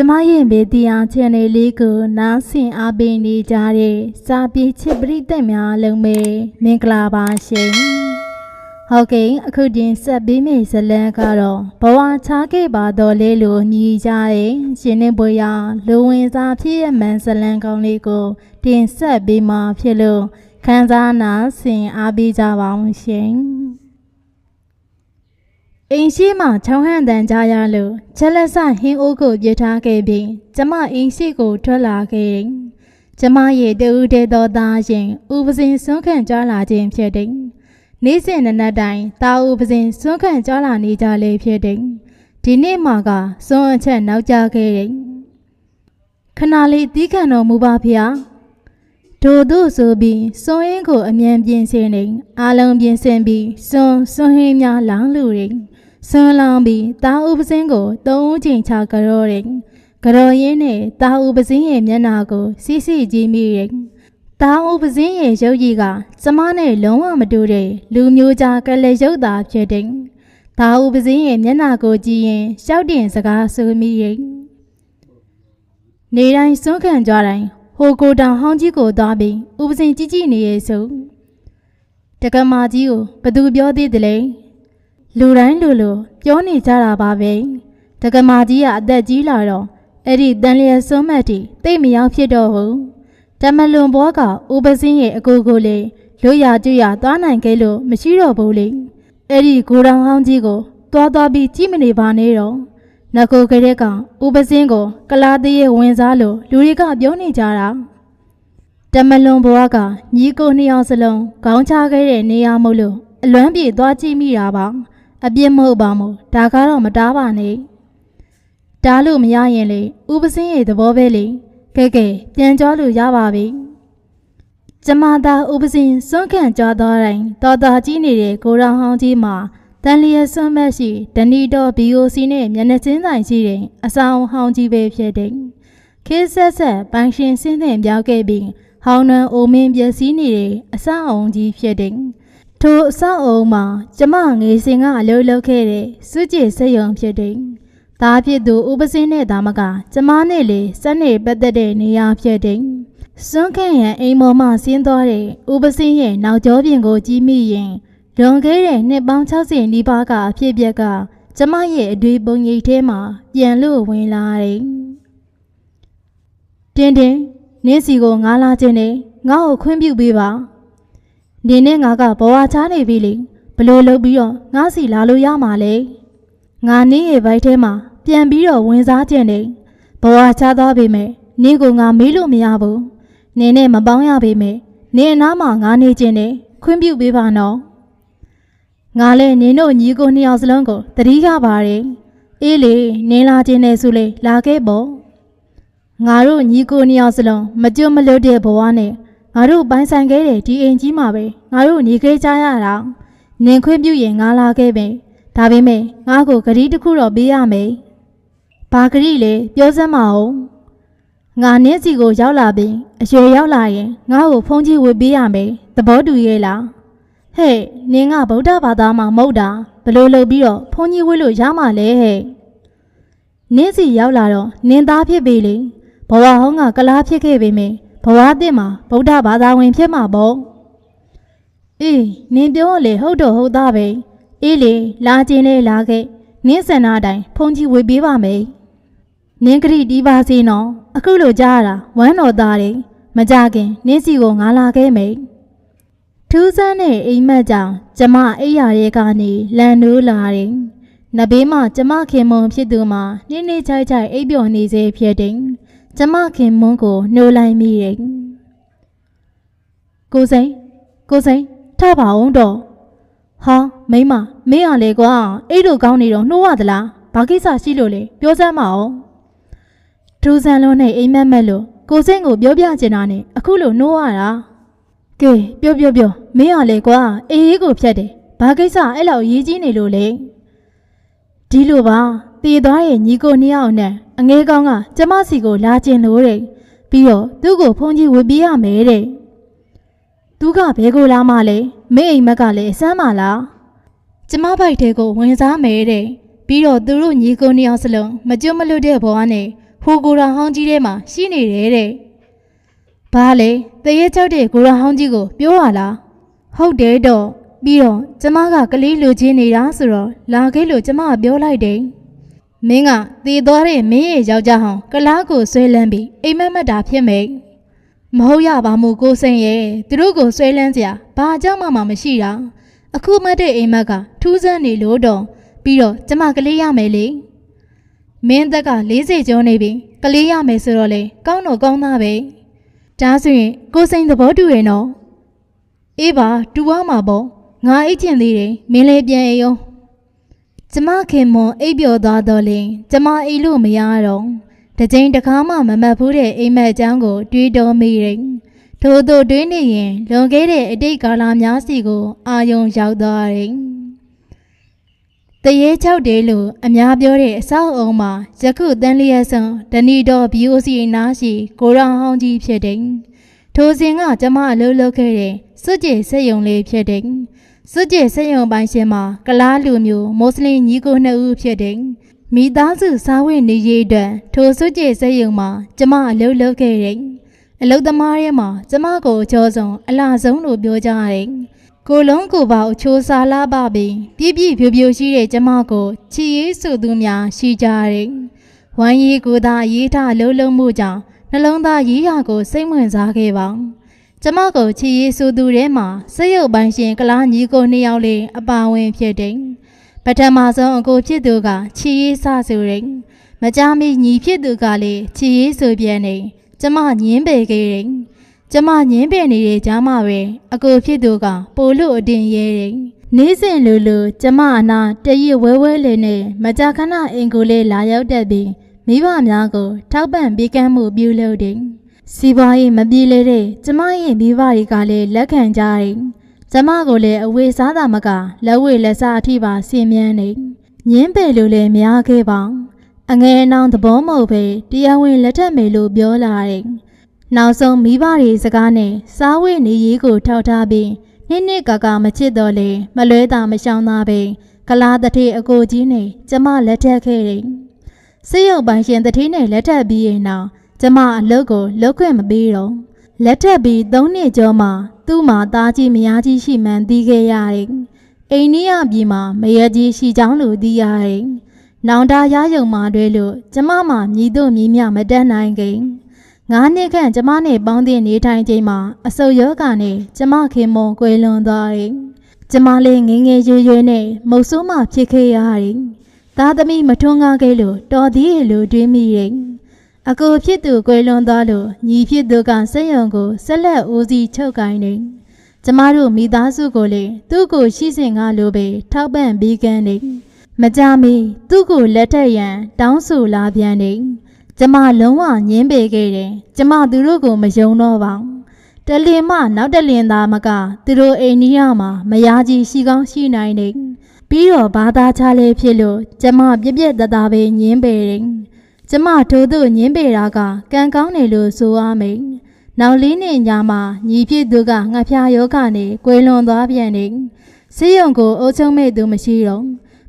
ကျမရဲ့မေဒီယာ channel လေးကိုနားဆင်အားပေးနေကြတဲ့စာပြေချစ်ပရိသတ်များလုံးပဲမင်္ဂလာပါရှင်။ဟုတ်ကဲ့အခုတင်ဆက်ပေးမယ့်ဇာတ်လမ်းကတော့ဘဝချခဲ့ပါတော့လေလို့ညီကြတဲ့ရှင်နေပွဲရလူဝင်စားဖြစ်ရမှန်ဇာတ်လမ်းကောင်းလေးကို တင်ဆက်ပေးမှာဖြစ်လို့ခန်းစားနာဆင်အားပေးကြပါအောင်ရှင်။ အိမ်ရှိမှချောင်းဟန်တန်ကြရလို့ချက်လက်စဟင်းအိုးကိုပြထားခဲ့ပြီးကျမအိမ်ရှိကိုထွက်လာခဲ့တယ်။ကျမရဲ့တူဦးတဲ့သောသားရင်ဥပစင်စွန့်ခန့်ကြွလာခြင်းဖြစ်တယ်။နေ့စဉ်နနက်တိုင်းတာဥပစင်စွန့်ခန့်ကြွလာနေကြလေဖြစ်တယ်။ဒီနေ့မှကစွန့်အချက်နောက်ကျခဲ့တယ်။ခဏလေးတီးခံတော်မူပါဗျာ။တို့တို့ဆိုပြီးစွန်ရင်ကိုအမြန်ပြင်ဆင်နေအားလုံးပြင်ဆင်ပြီးစွန်စွန်ဟင်းများလောင်းလူတွေ စွန်လောင်းပြီးတာဥပစင်းကိုသုံးချိန်ချကြရောတယ်ကြော်ရင်းနဲ့တာဥပစင်းရဲ့မျက်နှာကိုစီးစီးကြည့်မိတယ်တာဥပစင်းရဲ့ရုပ်ရည်ကကျမနဲ့လုံးဝမတူတဲ့လူမျိုးကြားကလေးရုပ်သားဖြစ်တယ်တာဥပစင်းရဲ့မျက်နှာကိုကြည့်ရင်ရှောက်တင်စကားဆိုမိတယ်နေတိုင်းစွန့်ခံကြတိုင်းဟိုကိုတောင်ဟောင်းကြီးကိုသွားပြီးဥပစင်ကြည့်ကြည့်နေရဲ့ဆိုတက္ကမကြီးကိုဘသူပြောသေးတယ်လဲ လူတိုင်းလူလူပြောနေကြတာပါပဲတက္ကမကြီးကအသက်ကြီးလာတော့အဲ့ဒီတန်လျက်စွန်းမတ်တီတိတ်မရောက်ဖြစ်တော့ဘူးတမလွန်ဘောကဥပစင်းရဲ့အကိုကိုလေလွတ်ရကျွရသွားနိုင်ခဲ့လို့မရှိတော့ဘူးလေအဲ့ဒီကိုတောင်ဟောင်းကြီးကိုသွားသွားပြီးကြည့်မနေပါနဲ့တော့နကိုကလေးကဥပစင်းကို ကလာသေးရဲ့ဝင်စားလို့လူတွေကပြောနေကြတာတမလွန်ဘွားကညီကိုနှစ်ယောက်စလုံးခေါင်းချခဲ့တဲ့နေရာမို့လို့အလွမ်းပြေသွားကြည့်မိတာပါ အပြစ်မဟုတ်ပါမို့ဒါကတော့မတားပါနဲ့တားလို့မရရင်လေဥပစင်းရဲ့သဘောပဲလေကဲကဲပြန်ကြောလို့ရပါပြီကျမသာဥပစင်းစွန့်ခန့်ကြွားသွားတိုင်းတော်တော်ကြီးနေတဲ့ကိုရောင်ဟောင်းကြီးမှာတန်လျက်ဆွမ်းမက်ရှိဒနီတော် BOC နဲ့မျက်နှာချင်းဆိုင်ရှိတဲ့အဆောင်ဟောင်းကြီးပဲဖြစ်တယ်။ခေတ်ဆက်ဆက်ပိုင်ရှင်စင်းသင်ပြောင်းခဲ့ပြီးဟောင်းနှံအိုမင်းပျက်စီးနေတဲ့အဆောင်အုံကြီးဖြစ်တယ်။ ထိုအဆောင်အုံမှာကျမငေစင်ကအလုပ်လုပ်ခဲ့တဲ့စုကြည်စက်ယုံဖြစ်တယ်။ဒါဖြစ်သူဥပစင်းနဲ့ဒါမက ကျမနဲ့လေစက်နေပတ်သက်တဲ့နေရာဖြစ်တယ်။စွန့်ခန့်ရန်အိမ်ပေါ်မှဆင်းသွားတဲ့ဥပစင်းရဲ့နောက်ကျောပြင်ကိုကြည့်မိရင်လွန်ခဲ့တဲ့နှစ်ပေါင်း60နီးပါးကအဖြစ်အပျက်ကကျမရဲ့အတွေ့ပုံရိပ်ထဲမှာပြန်လို့ဝင်လာတယ်။တင်းတင်းနင်းစီကိုငါလာခြင်းနဲ့ငါ့ကိုခွင့်ပြုပေးပါ။ နင်းနဲ့ငါကဘဝချနေပြီလေဘလို့လုပ်ပြီးတော့ငါစီလာလို့ရမှာလေ။ငါနင်းရဲ့ဘိုက်ထဲမှာပြန်ပြီးတော့ဝင်စားခြင်းနဲ့ဘဝချသွားပြီမဲ့နင်းကိုငါမေးလို့မရဘူး။နင်းနဲ့မပေါင်းရပြီမဲ့နင်းအနားမှာငါနေခြင်းနဲ့ခွင့်ပြုပေးပါနော်။ငါလည်းနင်းတို့ညီကိုနှစ်ယောက်စလုံးကိုတတိကပါတယ်အေးလေနင်းလာခြင်းနဲ့ဆိုလေလာခဲ့ပေါ့ငါတို့ညီကိုနှစ်ယောက်စလုံးမကြွမလွတ်တဲ့ဘဝနဲ့ ငါတို့ပိုင်ဆိုင်ခဲ့တဲ့ဒီအိမ်ကြီးမှာပဲငါတို့နေခဲ့ကြရတာနင်းခွင့်ပြုရင်ငါလာခဲ့ပဲဒါပေမဲ့ငါ့ကိုဂရီတစ်ခုတော့ပေးရမယ်ဘာဂရီလဲပြောစမ်းမအောင်ငါနင်းစီကိုရောက်လာပြီးအရွယ်ရောက်လာရင်ငါ့ကိုဖုန်းကြီးဝေပေးရမယ်သဘောတူရဲ့လားဟဲ့နင်ကဗုဒ္ဓဘာသာမှာမဟုတ်တာဘလို့လုပ်ပြီးတော့ဘုန်းကြီးဝေးလို့ရမှာလဲဟဲ့နင်းစီရောက်လာတော့နင်သားဖြစ်ပြီလေဘဝဟောင်းကကလားဖြစ်ခဲ့ပေမယ့် ဘဝအသစ်မှာဗုဒ္ဓဘာသာဝင်ဖြစ်မှာပေါ့အေးနင်ပြောလေဟုတ်တော့ဟုတ်သားပဲအေးလေလာခြင်းလေလာခဲ့နင်းစန္ဒအတိုင်းဘုန်းကြီးဝေပေးပါမယ်နင်းကတိတီးပါစေနော်အခုလိုကြားရတာဝမ်းတော်သားတယ်မကြခင်နင်းစီကိုငါလာခဲ့မယ်ထူးဆန်းတဲ့အိမ်မက်ကြောင့်ကျမအိယာရဲကနေလန်နိုးလာတယ်။နဘေးမှာကျမခင်မွန်ဖြစ်သူမှာနေ့နေ့ချိုက်ချိုက်အိပ်ပျော်နေစေဖြစ်တယ်။ ကျမခင်မွန်ကိုနှိုးလိုက်မိတယ်။ကိုစိန်ကိုစိန်ထပါအောင်တော့ဟာမိမမင်းရလေကွာအဲ့လိုကောင်းနေတော့နှိုးရသလားဘာကိစ္စရှိလို့လဲပြောစမ်းမအောင်ထူးဆန်းလုံးနဲ့အိမ်မက်မက်လို့ကိုစိန်ကိုပြောပြချင်တာနဲ့အခုလိုနှိုးရတာကဲပြောပြောပြောမင်းရလေကွာအေးအေးကိုဖြတ်တယ်ဘာကိစ္စအဲ့လောက်ရေးကြီးနေလို့လေဒီလိုပါတည်သွားရဲ့ညီကိုနှစ်ယောက်နဲ့ အငဲကောင်းကကျမစီကိုလာကျင်လို့တဲ့ပြီးတော့သူ့ကိုဖုန်ကြီးဝေပေးရမယ်တဲ့သူကဘဲကိုလာမလဲမင်းအိမ်မက်ကလည်းအစမ်းမလားကျမဘိုက်တဲကိုဝင်စားမယ်တဲ့ပြီးတော့သူတို့ညီကိုနှစ်ယောက်စလုံးမကြွမလွတ်တဲ့ဘဝနဲ့ဟိုကိုရာဟောင်းကြီးထဲမှာရှိနေတယ်တဲ့။ဘာလဲတရေချောက်တဲ့ကိုရာဟောင်းကြီးကိုပြောရလား။ဟုတ်တယ်တော့ပြီးတော့ကျမကကလေးလူချင်းနေတာဆိုတော့လာခဲ့လို့ကျမကပြောလိုက်တယ်။ မင်းကတည်သွားတဲ့မင်းရဲ့ယောက်ျားဟောင်းကလားကိုဆွဲလန်းပြီးအိမ်မက်မက်တာဖြစ်မယ်။မဟုတ်ရပါဘူးကိုစိန်ရဲ့သူတို့ကိုဆွဲလန်းစရာဘာကြောင့်မှမမရှိတာ။အခုမှတ်တဲ့အိမ်မက်ကထူးဆန်းနေလို့တော့ပြီးတော့ကျမကလေးရမယ်လေ။မင်းသက်က40ကျော်နေပြီကလေးရမယ်ဆိုတော့လေကောင်းတော့ကောင်းသားပဲဒါဆိုရင်ကိုစိန်သဘောတူရင်တော့အေးပါတူရမှာပေါ့ငါအိတ်ချင်သေးတယ်မင်းလည်းပြန်အိမ်အောင် ကျမခင်မွန်အိပ်ပျော်သွားတော့လင်ကျမအိပ်လို့မရတော့တစ်ချိန်တစ်ခါမှမမတ်ဘူးတဲ့အိမ်မက်အကြောင်းကို တွေးတော်မိတယ်ထို့သို့တွေးနေရင်လွန်ခဲ့တဲ့အတိတ်ကာလများစီကို အာယုံရောက်သွားတယ်တရေချောက်တယ်လို့အများပြောတဲ့အဆောက်အုံမှာယခုတန်လျက်စွန်ဒနီတော် BOC နားရှိကိုရောင်ဟောင်းကြီးဖြစ်တယ်။ထိုစဉ်ကကျမအလုပ်လုပ်ခဲ့တဲ့စွတ်ကြေစက်ယုံလေးဖြစ်တယ်။ စွတ်ကြေစက်ယုံပိုင်းရှင်မှာကလားလူမျိုးမွတ်စလင်ညီကိုနှစ်ဦးဖြစ်တယ်။မိသားစုစားဝတ်နေရေးအတွက်ထိုစွတ်ကြေစက်ယုံမှာကျမအလုပ်လုပ်ခဲ့တယ်။အလုပ်သမားတွေမှာကျမကိုအကျော်ဆုံးအလားဆုံးလို့ပြောကြတယ်။ကိုလုံးကိုပါအချိုးစားလာပါပြီပြည့်ပြည့်ဖြူဖြူရှိတဲ့ကျမကိုချီရေးဆိုသူများရှိကြတယ်ဝမ်းရည်ကိုသာရေးထားလှုပ်လှုပ်မှုကြောင့်နှလုံးသားရေးရကိုစိတ်ဝင်စားခဲ့ပါ ကျမကိုချီရေးဆိုသူထဲမှာစရုပ်ပိုင်းရှင်ကလားညီကိုနှစ်ယောက်လေးအပါဝင်ဖြစ်တယ်ပထမဆုံးအကိုဖြစ်သူကချီရေးစဆိုတယ်မကြမီညီဖြစ်သူကလည်းချီရေးဆိုပြန်နေကျမညင်းပေခဲ့တယ်ကျမညင်းပယ်နေတဲ့ကြားမှာပဲအကိုဖြစ်သူကပိုလို့အတင်ရဲတယ်။နေ့စဉ်လိုလိုကျမအနာတရစ်ဝဲဝဲလေးနဲ့မကြာခဏအင်ကိုလေးလာရောက်တတ်ပြီးမိဘများကိုထောက်ပံ့ပေးကမ်းမှုပြုလုပ်တယ်။ စီးပွားရေးမပြေလေတဲ့ကျမရဲ့မိဘတွေကလည်းလက်ခံကြတယ်။ကျမကိုလည်းအဝေးစားတာမကလက်ဝဲလက်စားအထိပါဆင်မြန်းနေ။ညင်းပယ်လိုလည်းများခဲ့ပါ။အငယ်အနှောင်းသဘောမဟုတ်ပဲတရားဝင်လက်ထက်မယ်လို့ပြောလာတယ်။နောက်ဆုံးမိဘတွေစကားနဲ့စားဝတ်နေရေးကိုထောက်ထားပြီးနှစ်နှစ်ကကမချစ်တော့လေမလွဲတာမရှောင်သားပဲကလားတထေအကိုကြီးနဲ့ကျမလက်ထက်ခဲ့တယ်။စိတ်ရုပ်ပိုင်ရှင်တထေနဲ့လက်ထက်ပြီးရင်တော့ ကျမအလုပ်ကိုလုပ်ခွင့်မပေးတော့လက်ထက်ပြီး၃နှစ်ကျော်မှသူ့မှာသားကြီးမယားကြီးရှိမှန်သိခဲ့ရတယ်။အိန္ဒိယပြည်မှာမယကြီးရှိကြောင်းလို့သိရတယ်။နောင်တရယုံမှာတွဲလို့ကျမမှမြည်တို့မြည်မြမတတ်နိုင်ခင်။ငါးနှစ်ခန့်ကျမနဲ့ပေါင်းသင်းနေထိုင်ချိန်မှာအဆုတ်ယောဂနဲ့ကျမခင်မွန်ကွယ်လွန်သွားတယ်။ကျမလေးငငယ်ရွယ်ရွယ်နဲ့မုတ်ဆိုးမှဖြစ်ခဲ့ရတယ်။သားသမီးမထွန်းကားခဲ့လို့တော်သေးရဲ့လို့တွေးမိတယ်။ အကိုဖြစ်သူကွယ်လွန်သွားလို့ညီဖြစ်သူကစက်ရုံကိုဆက်လက်ဦးစီးချုပ်ကိုင်းနေ။ကျမတို့မိသားစုကိုလည်းသူ့ကိုရှိစဉ်ကလိုပဲထောက်ပံ့ပေးကမ်းနေ။မကြမီသူ့ကိုလက်ထက်ရန်တောင်းဆိုလာပြန်နေ။ကျမလုံးဝညင်းပေခဲ့တယ်ကျမသူတို့ကိုမယုံတော့ပါတလင်မနောက်တလင်သားမကသူတို့အိန္ဒိယမှာမယားကြီးရှိကောင်းရှိနိုင်တယ်ပြီးတော့ဘာသာချလဲဖြစ်လို့ကျမပြက်ပြက်တသားပဲညင်းပေတယ် ကျမထိုးသူညင်းပေတာကကံကောင်းတယ်လို့ဆိုရမယ်နောက်လေးနှစ်ညမှာညီဖြစ်သူကငှက်ဖျားယောဂနဲ့ကွယ်လွန်သွားပြန်တယ်ဆေးရုံကိုအုပ်ချုပ်မဲ့သူမရှိတော့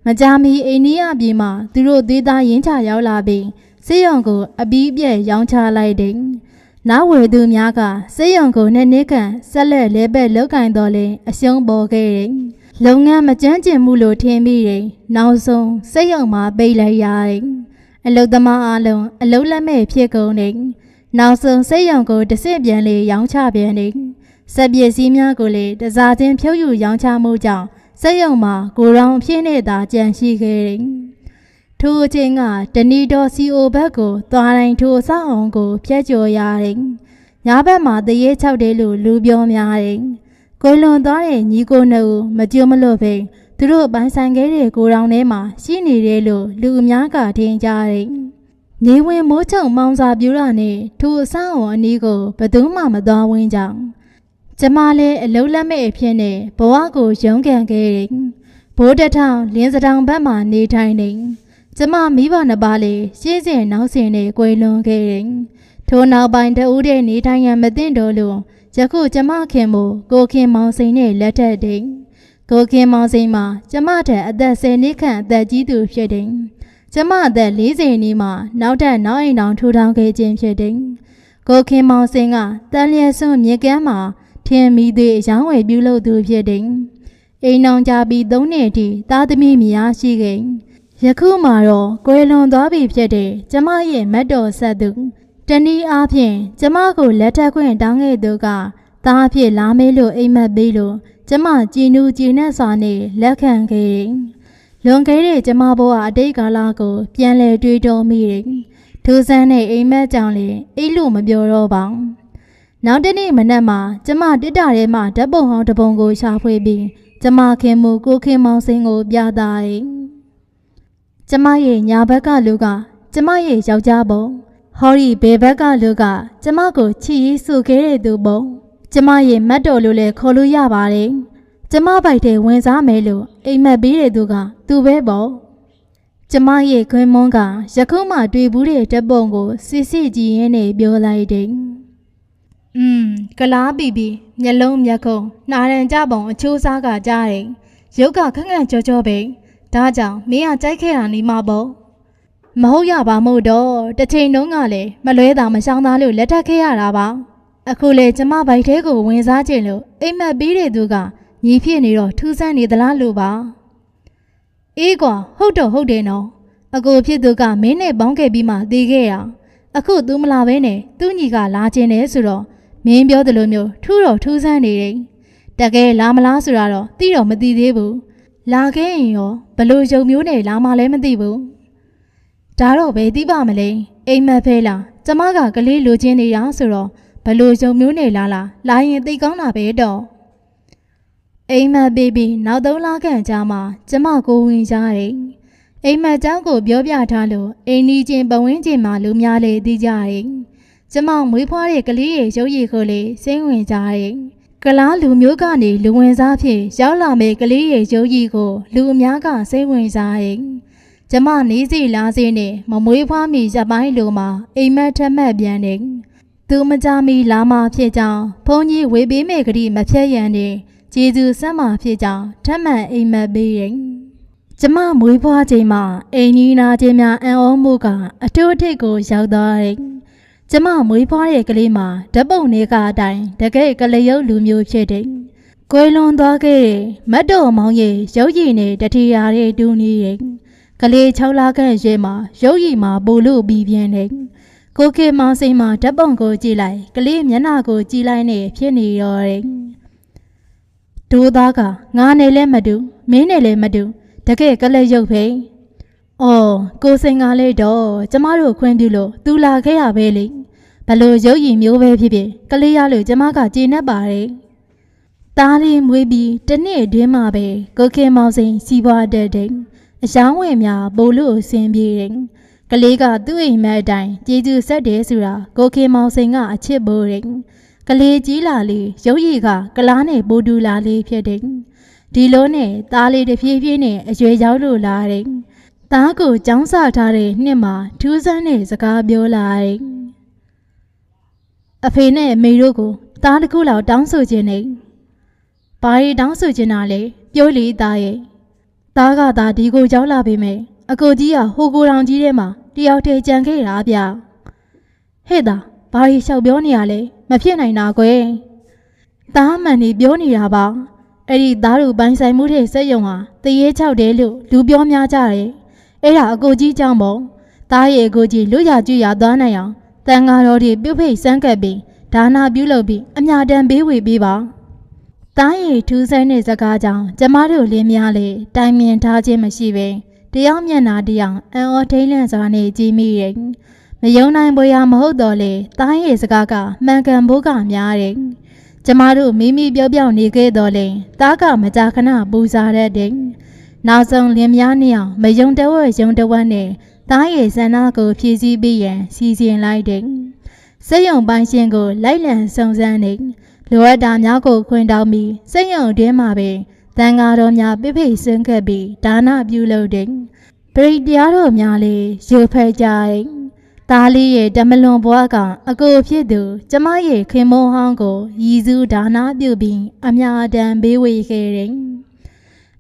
မကြမီအိန္ဒိယပြည်မှာသူတို့သေးသားရင်းချရောက်လာပြီးစေယုံကိုအပီးပြက်ရောင်းချလိုက်တယ်။နောက်ဝယ်သူများကစေယုံကိုနှစ်နှစ်ခန့်ဆက်လက်လဲပက်လောက်ကင်တော်လဲအရှုံးပေါ်ခဲ့တယ်။လုပ်ငန်းမကြမ်းကျင်မှုလို့ထင်မိတယ်။နောက်ဆုံးစေယုံမှာပိတ်လိုက်ရတယ်။ အလုသမားအလုံးအလုံးလက်မဲ့ဖြစ်ကုန်တယ်။နောက်ဆုံးစေယုံကိုတဆင့်ပြန်လေရောင်းချပြန်တယ်။စက်ပစ္စည်းများကိုလည်းတစားချင်းဖြုတ်ယူရောင်းချမှုကြောင့်စက်ရုံမှာကိုရောင်ဖြစ်နေတာကြံရှိခဲ့တယ်။ထိုအချိန်ကတနီတော်စီအိုဘက်ကိုသွားတိုင်းထိုအဆောက်အုံကိုဖျက်ကျော်ရတယ်။ညာဘက်မှာတရေချောက်တယ်လို့လူပြောများတယ်။ကိုလွန်သွားတဲ့ညီကိုနှစ်ဦးမကြွမလို့ပဲ သူတို့ပိုင်ဆိုင်ခဲ့တဲ့ကိုတောင်ထဲမှာရှိနေတယ်လို့လူအများကထင်ကြတယ်။နေဝင်မိုးချုံမောင်စာပြူတာနဲ့ထိုအဆောက်အုံအနီးကိုဘယ်သူမှမသွားဝင်းကြ။ကျမလည်းအလုံးလက်မဲ့အဖြစ်နဲ့ဘဝကိုရုန်းကန်ခဲ့တယ်။ဘိုးတထောင်လင်းစတောင်ဘက်မှာနေထိုင်နေ။ကျမမိဘနှစ်ပါးလေးရှေ့စဉ်နောက်စဉ်နဲ့꿰လွန်ခဲ့တယ်။ထိုနောက်ပိုင်းတဦးတဲ့နေထိုင်ရန်မသိတော့လို့ယခုကျမခင်မို့ကိုခင်မောင်စိန်နဲ့လက်ထက်တ ယ်။ကိုခင်မောင်စိန်မှာကျမထက်အသက်10နှစ်ခန့်အသက်ကြီးသူဖြစ်တယ်ကျမအသက်40နီးမှနောက်ထပ်နောက်အိမ်တောင်ထူထောင်ခဲ့ခြင်းဖြစ်တယ်။ကိုခင်မောင်စင်ကတန်လျက်စွန်းမြေကမ်းမှာထင်မီသေးအယောင်းဝယ်ပြုလုပ်သူဖြစ်တယ်။အိမ်အောင်ကြပြီး၃နှစ်အထိသားသမီးများရှိခဲ့။ယခုမှတော့ကွယ်လွန်သွားပြီဖြစ်တဲ့ကျမရဲ့မတ်တော်ဆက်သူတနည်းအားဖြင့်ကျမကိုလက်ထပ်ခွင့်တောင်းခဲ့သူကသားအဖြစ်လာမေးလို့အိမ်မက်ပေးလို့ ကျမကြည်နူးကြည်နက်စွာနဲ့လက်ခံခဲ့တယ်။လွန်ခဲ့တဲ့ကျမဘဝအတိတ်ကာလကို ပြန်လည်တွေးတောမိတယ်။ထူးဆန်းတဲ့အိမ်မက်ကြောင့်လေအိတ်လို့မပြောတော့ပါဘူး။နောက်တနေ့မနက်မှာကျမတစ်တာထဲမှာဓာတ်ပုံဟောင်းတစ်ပုံကိုရှာဖွေပြီးကျမခင်မူကိုခင်မောင်စင်းကိုပြသတယ်။ကျမရဲ့ညာဘက်ကလူက ကျမရဲ့ယောက်ျားပုံဟောဒီဘေဘက်ကလူက ကျမကိုချီရေးစုခဲ့တဲ့သူပုံ ကျမရဲ့မတ်တော်လို့လည်းခေါ်လို့ရပါတယ်ကျမပိုက်တဲ့ဝင်စားမယ်လို့အိမ်မက်ပေးတဲ့သူကသူပဲပေါ့ကျမရဲ့ခွင်းမွန်းကယခုမှတွေ့ဘူးတဲ့ဓာတ်ပုံကိုစစ်စစ်ကြည့်ရင်းနဲ့ပြောလိုက်တယ်อืมကလားပြီပြီမျက်လုံးမျက်ခုံးနှာရန်ကြပုံအချိုးစားကကြားတယ်ရုပ်ကခက်ခက်ကြောကြောပဲဒါကြောင့်မင်းကကြိုက်ခဲ့တာနေမှာပေါ့မဟုတ်ရပါမို့တော့တစ်ချိန်တုန်းကလည်းမလွဲတာမရှောင်းသားလို့လက်ထပ်ခဲ့ရတာပါ အခုလေကျမဘိုက်ထဲကိုဝင်စားခြင်းလို့အိမ်မက်ပြီးတဲ့သူကညီဖြစ်နေတော့ထူးဆန်းနေသလားလို့ပါအေးကွာဟုတ်တော့ဟုတ်တယ်နော်အကိုဖြစ်သူကမင်းနဲ့ပေါင်းခဲ့ပြီးမှတည်ခဲ့ရအခု तू မလာဘဲနဲ့သူ့ညီကလာခြင်းတယ်ဆိုတော့မင်းပြောသလိုမျိုးထူးတော့ထူးဆန်းနေတယ်တကယ်လာမလားဆိုတာတော့သိတော့မသိသေးဘူးလာခဲ့ရင်ရောဘလို့ယုံမျိုးနဲ့လာမှလည်းမသိဘူးဒါတော့ဘယ်သိပါမလဲအိမ်မက်ဖဲလားကျမကကလေးလိုချင်နေတာဆိုတော့ဘ လို့ယုံမျိုးနဲ့လာလာလာရင်သိကောင်းတာပဲတော့အိမ်မက်ပေးပြီးနောက်သုံးလခန့်ကြာမှကျမကိုဝင်ကြတယ်အိမ်မက်เจ้าကိုပြောပြထားလို့အိမ်နီးချင်းပဝင်းချင်းမှလူများလေသိကြတယ်ကျမမွေးဖွားတဲ့ကလေးရဲ့ရုပ်ရည်ကိုလေစိမ့်ဝင်ကြတယ်ကလားလူမျိုးကနေလူဝင်စားဖြစ်ရောက်လာမဲ့ကလေးရဲ့ရုပ်ရည်ကို လူအများကစိတ်ဝင်စားတယ်ကျမနေစီလားစီနဲ့မမွေးဖွားမီရပိုင်းလိုမှာအိမ်မက်ထက်မှတ်ပြန်တယ် သူမကြမီလာမဖြစ်ကြောင်းဘုန်းကြီးဝေပေးမဲ့ကတိမဖြတ်ရန်နဲ့ကျေးဇူးဆက်မှာဖြစ်ကြောင်းထပ်မံအိမ်မက်ပေးရင်ကျမမွေးဖွားချိန်မှာအိမ်ကြီးနာခြင်းများအံ့ဩမှုကအထူးအထိပ်ကိုရောက်သွားတယ်ကျမမွေးဖွားတဲ့ကလေးမှာဓပုံနေကအတိုင်းတကယ်ကလေးရုပ်လူမျိုးဖြစ်တယ်။ကိုယ်လွန်သွားခဲ့တဲ့မတ်တော်မောင်ရဲ့ရုပ်ရည်နဲ့တတိယာတဲ့တူနေရဲ့ကလေး6လခန့်ရွယ်မှာရုပ်ရည်မှာပိုလို့ပြီးပြင်းတယ်။ ကိုကေမောင်စိန်မှာဓပုံကိုကြည့်လိုက်ကလေးမျက်နှာကိုကြည့်လိုက်နေဖြစ်နေတော့တယ်။ဒိုးသားကငါနဲ့လည်းမတူမင်းနဲ့လည်းမတူတကယ်ကလေးရုပ်ပဲ။အော်ကိုစိန်ကလေးတော့ကျမတို့ခွင့်ပြုလို့သူလာခဲ့ရပဲလေ။ဘလို့ရုပ်ရည်မျိုးပဲဖြစ်ဖြစ်ကလေးရလို့ကျမကကျေနပ်ပါတယ်။သားလေးမွေးပြီးတစ်နှစ်အတွင်းမှာပဲကိုခင်မောင်စိန်စီးပွားတက်တဲ့အယောင်းဝယ်များပို့လို့အဆင်ပြေတယ်။ ကလေးကသူ့အိမ်မက်အတိုင်းကျေးဇူးဆက်တယ်ဆိုတာကိုခင်မောင်စိန်ကအချစ်ပိုးတယ်။ကလေးကြီးလာလေရုပ်ရည်ကကလားနဲ့ပိုတူလာလေးဖြစ်တယ်။ဒီလိုနဲ့သားလေးတစ်ဖြည်းဖြည်းနဲ့အရွယ်ရောက်လို့လာတယ်။သားကိုចောင်းဆထားတဲ့နှစ်မှာထူးဆန်းတဲ့စကားပြောလာတယ်။အဖေနဲ့အမေတို့ကိုသားတစ်ခုလောက်တောင်းဆိုခြင်းနဲ့ဘာရီတောင်းဆိုခြင်းနာလဲပြောလေသားရဲ့သားကသာဒီကိုရောက်လာပေမဲ့အကိုကြီးကဟိုကိုတောင်ကြီးထဲမှာ တယောက်တည်းကြံခဲ့တာဗျဟဲ့သားဘာရီလျှောက်ပြောနေရလဲမဖြစ်နိုင်တာကွယ်သားမှန်နေပြောနေတာပါအဲ့ဒီသားတို့ပိုင်ဆိုင်မှုတဲ့စက်ယုံဟာတရေချောက်တယ်လို့လူပြောများကြတယ်အဲ့ဒါအကိုကြီးကြောင့်ပေါ့သားရဲ့အကိုကြီးလွတ်ရကျွရသွားနိုင်အောင်တန်ဃာတော်တွေပြုတ်ဖိတ်စမ်းကပ်ပြီးဒါနာပြုလုပ်ပြီးအမြတမ်းပေးဝေပေးပါတားရီထူးဆန်းတဲ့စကားကြောင့်ကျမတို့လင်းများလေတိုင်မြင်ထားခြင်းမရှိပဲ တယောက်မျက်နာတယောက်အံ့ဩထိတ်လန့်စွာနေကြည့်မိတယ်မယုံနိုင်ပွေရမဟုတ်တော့လေတားရီစကားကမှန်ကန်ဖို့ကများတယ်ကျမတို့မိမိပြောပြောနေခဲ့တော့လေတားကမကြာခဏပူစားတတ်တယ်နောက်ဆုံးလင်းများနေအောင်မယုံတဝက်ယုံတဝက်နဲ့တားရီဆန္ဒကိုဖြည့်ဆည်းပြီးရန်စီစဉ်လိုက်တယ်စက်ယုံပိုင်းရှင်ကိုလိုက်လံစုံစမ်းနေလိုအပ်တာများကိုခွင်တောင်းပြီးစိတ်ယုံတွင်းမှာပင် တန်ဃာတော်များပြိဖိတ်ဆင်းခဲ့ပြီးဒါနပြုလုပ်တဲ့ပရိတရားတော်များလေးရုပ်ဖက်ကြတဲ့သားလေးရဲ့တမလွန်ဘွားကအကိုဖြစ်သူ ကျမရဲ့ခင်မုန်းဟောင်းကိုရည်စူးဒါနပြုပြီးအမြတမ်းဘေးဝေခဲ့တယ်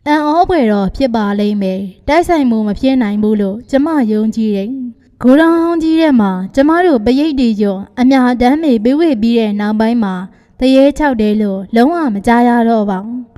အန်အောဖွယ်တော့ဖြစ်ပါလိမ့်မယ်တိုက်ဆိုင်မှုမဖြစ်နိုင်ဘူးလို့ကျမယုံကြည်တယ်ဂိုရောင်ဟောင်းကြီးထဲမှာကျမတို့ပရိတ်တီကျော်အမြတမ်းမေပေးဝေပြီးတဲ့နောက်ပိုင်းမှာတရေချောက်တယ်လို့လုံးဝမကြားရတော့ပါဘူး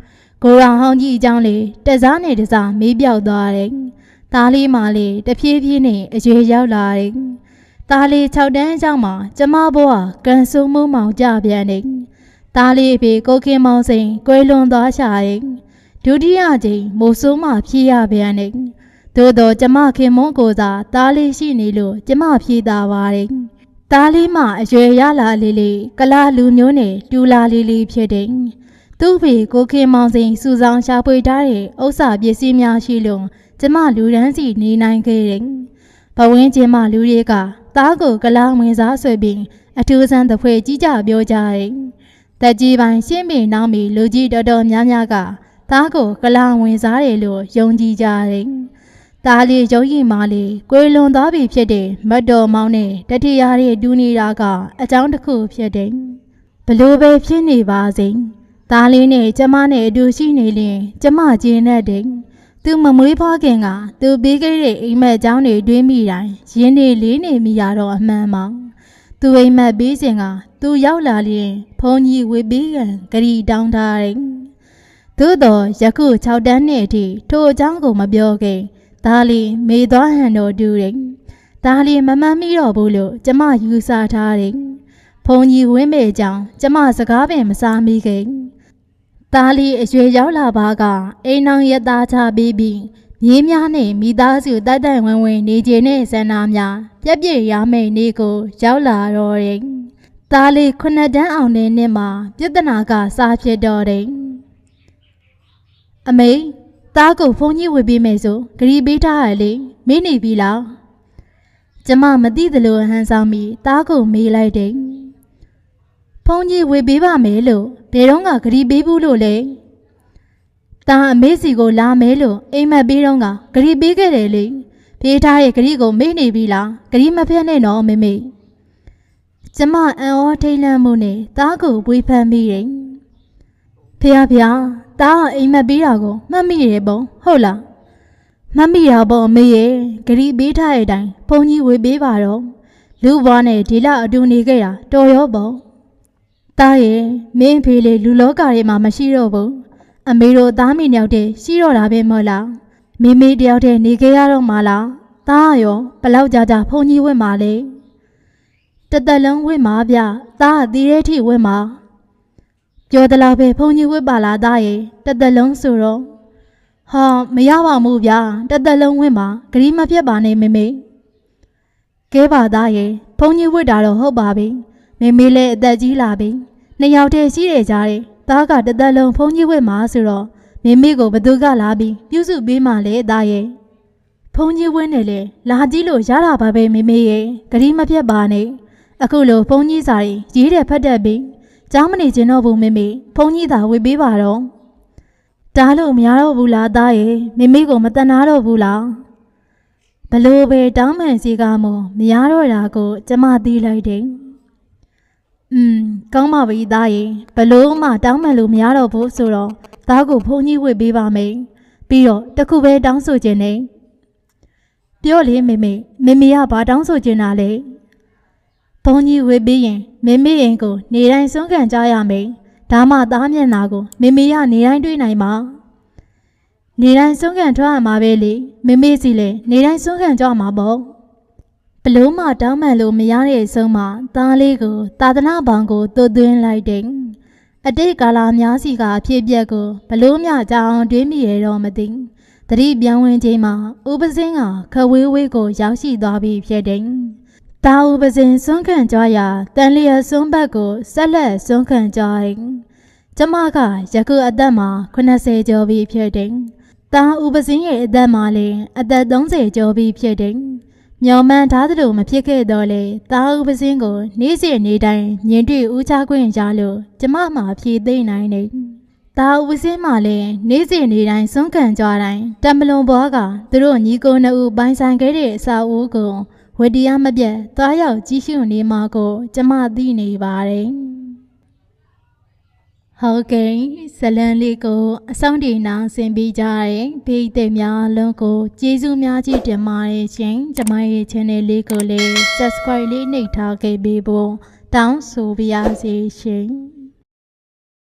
ကိုရောင်ဟောင်းကြီးအကြောင်းလေးတစားနဲ့တစားမေးပြောက်သွားတယ်။သားလေးမှလေးတဖြည်းဖြည်းနဲ့အရွယ်ရောက်လာတယ်။သားလေး6တန်းအကြောင်းမှာကျမဘဝကန်ဆုံမှုမောင်ကြပြန်တယ်။သားလေးအဖေကိုခင်မောင်စိန်ကွယ်လွန်သွားရှာတယ်။ဒုတိယကြိမ်မိုးဆိုးမှဖြေရပြန်တယ်။သို့တော့ကျမခင်မွန်းကိုသာသားလေးရှိနေလို့ကျမဖြေတာပါတယ်။သားလေးမှအရွယ်ရလာလေးလေးကလာလူမျိုးနဲ့တူလာလေးလေးဖြစ်တယ်။ သူ့ဖေကိုခင်မောင်စိန်စူဆောင်ရှာဖွေထားတဲ့ဥစ္စာပစ္စည်းများရှိလို့ကျမလူရန်စီနေနိုင်ခဲ့တယ်။ဘဝင်းချင်းမလူတွေကသားကိုကလာဝင်စားဆွေပြီးအထူးဆန်းတစ်ဖွဲကြီးကြပြောကြတယ်။တက်ကြီးပိုင်းရှင်းပင်နောက်မီလူကြီးတော်တော်များများကသားကိုကလာဝင်စားတယ်လို့ယုံကြည်ကြတယ်။သားလေးရုံရင်မလေးကွေလွန်သွားပြီဖြစ်တဲ့မတ်တော်မောင်းနဲ့တတိယရဲ့ဒူးနေတာကအကြောင်းတစ်ခုဖြစ်တယ်။ဘလို့ပဲဖြစ်နေပါစေ။ သားလေးနဲ့ကျမနဲ့အတူရှိနေရင်ကျမကျင်းတဲ့တယ်။သူမမွေးဖွားခင်ကသူပေးခဲ့တဲ့အိမ်မက်အကြောင်းတွေတွေးမိတိုင်းရင်းနေလေးနေမိရတော့အမှန်ပါ။သူအိမ်မက်ပေးစဉ်ကသူရောက်လာရင်ဘုန်းကြီးဝေပေးကံဂရီတောင်းထားတယ်။သို့တော့ယခု6တန်းနဲ့အထိထိုအကြောင်းကိုမပြောခဲ့။ဒါလီမေသွားဟန်တော်တူတယ်။ဒါလီမမှန်မိတော့ဘူးလို့ကျမယူဆထားတယ်။ဘုန်းကြီးဝင်းမေအကြောင်းကျမစကားပင်မစားမိခဲ့။ သားလေးအရွယ်ရောက်လာပါကအိမ်အောင်ရသားချပြီးပြီးမြေးများနဲ့မိသားစုတိုက်တိုင်ဝင်ဝင်နေခြင်းနဲ့ဆန္ဒများပြက်ပြည့်ရမယ့်နေ့ကို ရောက်လာတော့တယ်။သားလေးခုနှစ်တန်းအောင်တဲ့နေ့မှာပြဿနာကစားဖြစ်တော့တယ်။အမေသားကိုဖုန်းကြီးဝေပေးမယ်ဆိုဂရီပေးထားရလေမေးနေပြီလား။ကျမမသိသလိုဟန်ဆောင်ပြီးသားကိုမေးလိုက်တယ်။ဖု န်းကြီးဝေပေးပါမယ်လို့ဘယ်တော့ကဂရီပေးဘူးလို့လဲ။တာအမေစီကိုလာမဲလို့အိမ်မက်ပေးတော့ကဂရီပေးခဲ့တယ်လေ။ဖေးထားရဲ့ဂရီကိုမေ့နေပြီလား။ဂရီမဖက်နဲ့နော်မေမေ။ကျမအံ့ဩထိတ်လန့်မှုနဲ့တားကိုဝေဖန်မိတယ်။ဖေရဖေရတားကအိမ်မက်ပေးတာကိုမှတ်မိတယ်ပေါ့ဟုတ်လား။မှတ်မိတာပေါ့အမေရဲ့ဂရီပေးထားတဲ့အတိုင်းဘုန်းကြီးဝေပေးပါတော့။လူဘွားနဲ့ဒီလအတူနေခဲ့တာတော်ရောပေါ့။ တားရဲ့မင်းဖေးလေလူလောကထဲမှာမရှိတော့ဘူးအမေတို့သားမိနှစ်ယောက်တည်းရှိတော့တာပဲမဟုတ်လားမိမိတယောက်တည်းနေခဲ့ရတော့မှလားသားရောဘလောက်ကြာကြာဖုန်ကြီးဝင့်ပါလေတသက်လုံးဝင့်ပါဗျသားအသေးတဲ့ထိဝင့်ပါပြောသလောက်ပဲဖုန်ကြီးဝင့်ပါလားသားရဲ့တသက်လုံးဆိုတော့ဟာမရပါဘူးဗျတသက်လုံးဝင့်ပါဂရီမပြတ်ပါနဲ့မေမေကဲပါသားရဲ့ဖုန်ကြီးဝင့်တာတော့ဟုတ်ပါပြီမေမေလည်းအသက်ကြီးလာပြီ နှစ်ယောက်တည်းရှိတယ်ကြားတယ်သားကတသက်လုံးဖုန်းကြီးဝက်မှာဆိုတော့မိမိကိုဘသူကလာပြီးပြုစုပေးမှလဲသားရဲ့ဖုန်းကြီးဝင်းနေလေလာကြည့်လို့ရတာပါပဲမိမိရဲ့ဂရီမပြတ်ပါနဲ့အခုလိုဖုန်းကြီးစာရီရေးတယ်ဖတ်တတ်ပြီးကျောင်းမနေခြင်းတော့ဘူးမိမိဖုန်းကြီးသာဝေပေးပါတော့တားလို့မရတော့ဘူးလားသားရဲ့မိမိကိုမတနာတော့ဘူးလားဘလို့ပဲတောင်းမှန်စီကမို့မရတော့တာကို ကျမသိလိုက်တယ် อืมကောင်းပါပြီသားရေဘလို့မှတောင်းမှန်လို့မရတော့ဘူးဆိုတော့သားကိုဖုန်းကြီးဝစ်ပေးပါမယ်ပြီးတော့တခုပဲတောင်းဆိုခြင်းနဲ့ပြောလေမေမေမေမေကဘာတောင်းဆိုခြင်းတာလဲဖုန်းကြီးဝစ်ပေးရင်မေမေရင်ကို နေတိုင်းစွန့်ခံကြရမယ်ဒါမှသားမျက်နာကိုမေမေကနေတိုင်းတွေ့နိုင်မှာနေတိုင်းစွန့်ခံထွက်ရမှာပဲလေမေမေစီလေနေတိုင်းစွန့်ခံကြမှာပေါ့ ဘလို့မှတောင်းမှန်လို့မရတဲ့အဆုံးမှာသားလေးကိုသာသနာဘောင်ကိုသွတ်သွင်းလိုက်တယ်။အတိတ်ကာလများစီကအဖြစ်ပြက်ကိုဘလို့မျှကြောင်တွင်းမိရတော့မသိ။တတိပြောင်းဝင်ချိန်မှာဥပစင်းကခဝေးဝေးကိုရောက်ရှိသွားပြီဖြစ်တယ်။တာဥပစင်းစွန့်ခံကြရာတန်လျက်စွန့်ဘက်ကိုဆက်လက်စွန့်ခံကြတယ်။ကျမကယခုအသက်မှာ80ကျော်ပြီဖြစ်တယ်။တာဥပစင်းရဲ့အသက်မှာလည်းအသက်30ကျော်ပြီဖြစ်တယ်။ မျော်မှန်းထားသလိုမဖြစ်ခဲ့တော့လေတာဥပစင်းကို နေ့စဉ်နေ့တိုင်းညင်တွေ့ဦးချခွင့်ရလို့ကျမမှဖြေသိမ့်နိုင်နေတာဥပစင်းမှလည်းနေ့စဉ်နေ့တိုင်းစွန့်ခံကြတိုင်းတံမလွန်ဘွားကသူတို့ညီကိုနှစ်ဦးပိုင်ဆိုင်ခဲ့တဲ့အစာအိုးကိုဝတ္တရားမပြတ်သွားရောက်ကြည့်ရှုနေမှာကို ကျမသိနေပါတယ် ဟဟုတ်ကဲ့ဇလန်လေးကိုအဆောင်တင်နာဆင်ပေးကြတဲ့ဘေးသိများအလုံးကိုကျေးဇူးများကြီးတင်ပါတယ်ရှင်ကျမရဲ့ channel လေးကိုလည်း subscribe လေးနှိပ်ထားခဲ့ပေးဖို့တောင်းဆိုပါရစေရှင်